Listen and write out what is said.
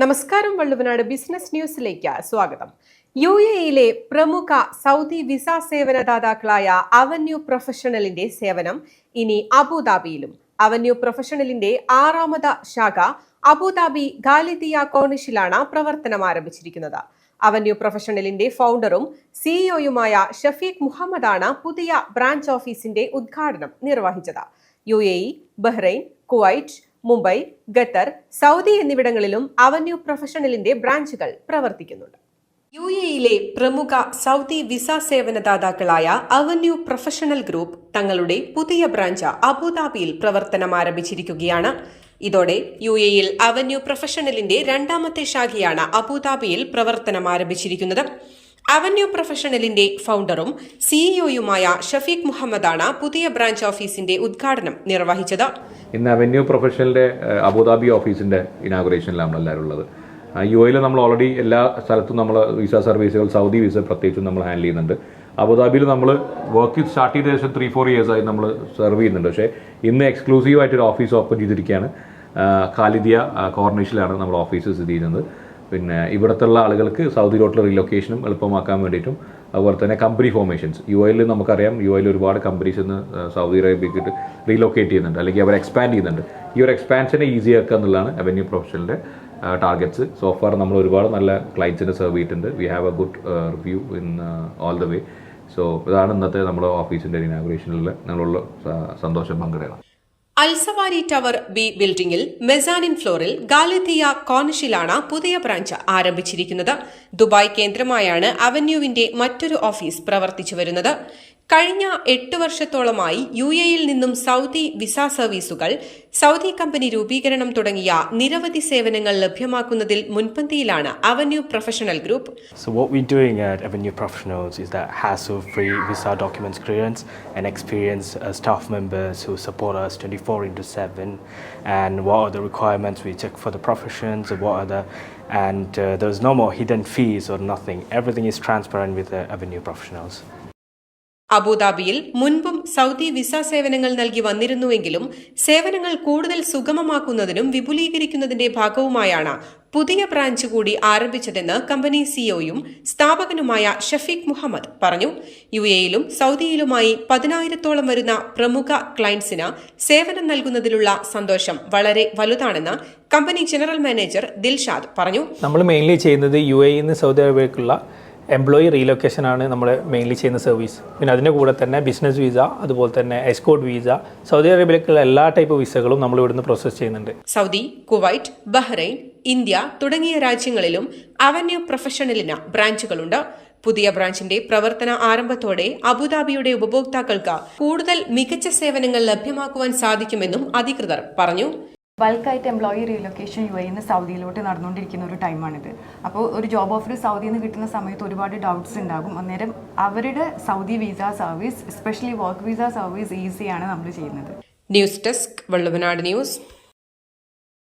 നമസ്കാരം വള്ളുവനാട് ബിസിനസ് ന്യൂസിലേക്ക് സ്വാഗതം. യു എയിലെ പ്രമുഖ സൗദി വിസ സേവനദാതാക്കളായ അവന്യൂ പ്രൊഫഷണലിന്റെ സേവനം ഇനി അബുദാബിയിലും. അവന്യൂ പ്രൊഫഷണലിന്റെ ആറാമത ശാഖ അബുദാബി ഗാലിദിയ കോണിഷിലാണ് പ്രവർത്തനം ആരംഭിച്ചിരിക്കുന്നത്. അവന്യൂ പ്രൊഫഷണലിന്റെ ഫൗണ്ടറും സിഇഒയുമായ ഷഫീഖ് മുഹമ്മദാണ് പുതിയ ബ്രാഞ്ച് ഓഫീസിന്റെ ഉദ്ഘാടനം നിർവഹിച്ചത്. U A Bahrain Kuwait Mumbai Qatar Saudi എന്നിവിടങ്ങളിലും അവന്യൂ പ്രൊഫഷണലിന്റെ ബ്രാഞ്ചുകൾ പ്രവർത്തിക്കുന്നുണ്ട്. യു എയിലെ പ്രമുഖ സൗദി വിസ സേവനദാതാക്കളായ അവന്യൂ പ്രൊഫഷണൽ ഗ്രൂപ്പ് തങ്ങളുടെ പുതിയ ബ്രാഞ്ച് അബുദാബിയിൽ പ്രവർത്തനം ആരംഭിച്ചിരിക്കുകയാണ്. ഇതോടെ യു എയിൽ അവന്യൂ പ്രൊഫഷണലിന്റെ രണ്ടാമത്തെ ശാഖയാണ് അബുദാബിയിൽ പ്രവർത്തനം ആരംഭിച്ചിരിക്കുന്നത്. അവന്യൂ പ്രൊഫഷണലിന്റെ ഫൗണ്ടറും സിഇഒയുമായ ഷഫീഖ് മുഹമ്മദാണ് പുതിയ ബ്രാഞ്ച് ഓഫീസിന്റെ ഉദ്ഘാടനം നിർവഹിച്ചത്. ഇന്ന് അവന്യൂ പ്രൊഫഷണലിന്റെ അബുദാബി ഓഫീസിന്റെ ഇനാഗുറേഷനിലാണ് നമ്മളെല്ലാവരും ഉള്ളത്. യു എയിൽ നമ്മൾ ഓൾറെഡി എല്ലാ സ്ഥലത്തും നമ്മൾ വിസ സർവീസുകൾ സൗദി വിസ പ്രത്യേകിച്ചും നമ്മൾ ഹാൻഡിൽ ചെയ്യുന്നുണ്ട്. അബുദാബിയിൽ നമ്മൾ വർക്ക് സ്റ്റാർട്ട് ചെയ്ത ശേഷം ത്രീ ഫോർ ഇയേഴ്സായി നമ്മൾ സെർവ് ചെയ്യുന്നുണ്ട്. പക്ഷേ ഇന്ന് എക്സ്ക്ലൂസീവായിട്ടൊരു ഓഫീസ് ഓപ്പൺ ചെയ്തിരിക്കുകയാണ്. കാലിദിയ കോർണേഷിലാണ് നമ്മൾ ഓഫീസ് സ്ഥിതി ചെയ്യുന്നത്. പിന്നെ ഇവിടുത്തുള്ള ആളുകൾക്ക് സൗദിയിലോട്ടുള്ള റിലൊക്കേഷനും എളുപ്പമാക്കാൻ വേണ്ടിയിട്ടും അതുപോലെ തന്നെ കമ്പനി ഫോർമേഷൻസ് യു എയിൽ നമുക്കറിയാം യു എയിൽ ഒരുപാട് കമ്പനീസ് ഇന്ന് സൗദി അറേബ്യക്ക് റീലൊക്കേറ്റ് ചെയ്യുന്നുണ്ട് അല്ലെങ്കിൽ അവർ എക്സ്പാൻഡ് ചെയ്യുന്നുണ്ട്. ഈ ഒരു എക്സ്പാൻഷനെ ഈസി ആക്കുക എന്നുള്ളതാണ് അവന്യൂ പ്രൊഫഷണലിന്റെ ടാർഗറ്റ്സ് സോ ഫാർ നമ്മൾ ഒരുപാട് നല്ല ക്ലയൻസിനെ സെർവ് ചെയ്തിട്ടുണ്ട്. We have a good review in all the way so ഇതാണ് ഇന്നത്തെ നമ്മുടെ ഓഫീസിന്റെ ഇനാഗുറേഷനിലുള്ള നിങ്ങളുള്ള സന്തോഷം പങ്കിടണം അൽസവാരി ടവർ ബി ബിൽഡിംഗിൽ മെസാനിൻ ഫ്ലോറിൽ ഗാലത്തിയ കോണിഷിലാണ് പുതിയ ബ്രാഞ്ച് ആരംഭിച്ചിരിക്കുന്നത്. ദുബായ് കേന്ദ്രമായാണ് അവന്യൂവിന്റെ മറ്റൊരു ഓഫീസ് പ്രവർത്തിച്ചു വരുന്നത് കഴിഞ്ഞ എട്ട് വർഷത്തോളമായി യു എയിൽ നിന്നും സൗദി വിസ സർവീസുകൾ സൗദി കമ്പനി രൂപീകരണം തുടങ്ങിയ നിരവധി സേവനങ്ങൾ ലഭ്യമാക്കുന്നതിൽ മുൻപന്തിയിലാണ് Avenue professional group. So what we're doing at uh, members who support us 24 into 7 and what are the requirements we check for the professions and what are the and uh, there's no more hidden fees or nothing everything is transparent with the Avenue Professionals. അബുദാബിയിൽ മുൻപും Saudi visa സേവനങ്ങൾ നൽകി വന്നിരുന്നുവെങ്കിലും സേവനങ്ങൾ കൂടുതൽ സുഗമമാക്കുന്നതിനും വിപുലീകരിക്കുന്നതിന്റെ ഭാഗവുമായാണ് പുതിയ branch കൂടി ആരംഭിച്ചതെന്ന് company സിഒയും സ്ഥാപകനുമായ ഷഫീഖ് മുഹമ്മദ് പറഞ്ഞു. യു എയിലും സൗദിയിലുമായി പതിനായിരത്തോളം വരുന്ന പ്രമുഖ ക്ലയൻസിന് സേവനം നൽകുന്നതിലുള്ള സന്തോഷം വളരെ വലുതാണെന്ന് കമ്പനി ജനറൽ മാനേജർ ദിൽഷാദ് പറഞ്ഞു. നമ്മൾ മെയിൻലി ചെയ്യുന്നത് യു എ നിന്ന് സൗദി അറേബ്യക്കുള്ള എംപ്ലോയി റീലൊക്കേഷൻ ആണ് നമ്മൾ മെയിൻലി ചെയ്യുന്ന സർവീസ് പിന്നെ അതിന്റെ കൂടെ തന്നെ ബിസിനസ് വിസ അതുപോലെ തന്നെ എസ്കോട്ട് വിസ സൗദി അറേബ്യയിലേക്കുള്ള എല്ലാ ടൈപ്പ് വിസകളും നമ്മൾ ഇവിടുന്ന് പ്രോസസ്സ് ചെയ്യുന്നുണ്ട്. സൗദി കുവൈറ്റ് ബഹ്റൈൻ ഇന്ത്യ തുടങ്ങിയ രാജ്യങ്ങളിലും അവന്യൂ പ്രൊഫഷണലിന് ബ്രാഞ്ചുകളുണ്ട് പുതിയ ബ്രാഞ്ചിന്റെ പ്രവർത്തന ആരംഭത്തോടെ അബുദാബിയുടെ ഉപഭോക്താക്കൾക്ക് കൂടുതൽ മികച്ച സേവനങ്ങൾ ലഭ്യമാക്കുവാൻ സാധിക്കുമെന്നും അധികൃതർ പറഞ്ഞു. ബൾക്കായിട്ട് എംപ്ലോയി റീലൊക്കേഷൻ യു എന്ന് സൗദിയിലോട്ട് നടന്നുകൊണ്ടിരിക്കുന്ന ഒരു ടൈമാണിത് അപ്പോൾ ഒരു ജോബ് ഓഫർ സൗദിയിൽ നിന്ന് കിട്ടുന്ന സമയത്ത് ഒരുപാട് ഡൗട്ട്സ് ഉണ്ടാകും. അന്നേരം അവരുടെ Saudi visa service especially work visa service ഈസിയാണ് നമ്മൾ ചെയ്യുന്നത്. News desk Valluvanad news